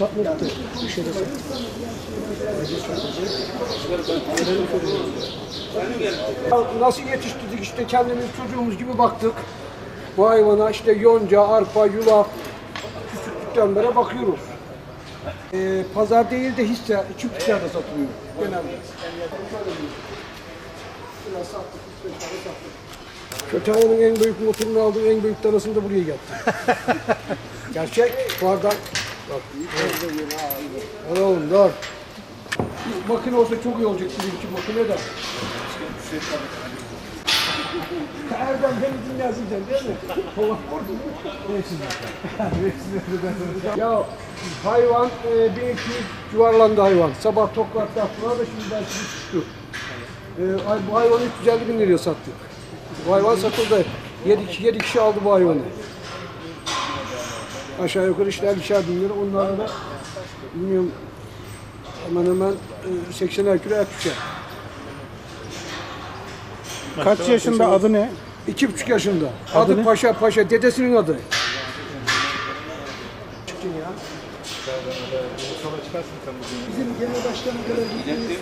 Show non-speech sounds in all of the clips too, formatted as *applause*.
Satmaktı. Bir şey de. Nasıl yetiştirdik işte kendimiz çocuğumuz gibi baktık. Bu hayvana işte yonca, arpa, yulaf küçüklükten beri bakıyoruz. Ee, pazar değil de hisse çiftliklerde satılıyor genelde. Kötühan'ın en büyük motorunu aldım, en büyük tanısını da buraya getirdim. *laughs* Gerçek, bardak. Bak, dur oğlum, dur. Makine olsa çok iyi olacak bizimki makine de. Erdem beni dinlersin sen değil mi? Polat Ya hayvan e, bir iki yuvarlandı hayvan. Sabah toklattı attılar da şimdi belki düştü. E, ay- bu hayvanı 350 bin liraya sattık. Bu hayvan satıldı. 7, kişi- kişi aldı bu hayvanı. Aşağı yukarı işte 50'şer bin lira. Onlarla da bilmiyorum hemen hemen e, 80 kilo et düşer. Kaç yaşında adı ne? İki buçuk yaşında. Adı, Paşa Paşa. Dedesinin adı. Çıktın ya. Bizim genel başkanı kadar gittiğimiz...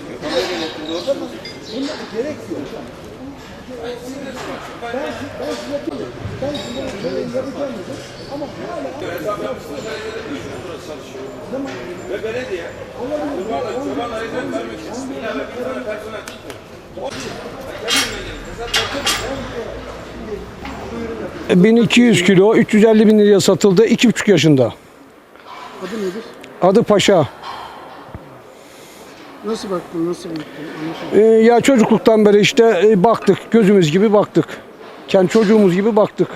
Bunda gerek yok. Ben, ben size diyorum. Ben size şöyle yapacağım dedim. Ama hala... Ve belediye çoban, çoban ayrıca vermek için ilave bir tane personel tuttu. 1200 kilo, 350 bin liraya satıldı. iki buçuk yaşında. Adı nedir? Adı Paşa. Nasıl baktın, nasıl baktın? Ee, ya çocukluktan beri işte e, baktık, gözümüz gibi baktık. Kendi çocuğumuz gibi baktık.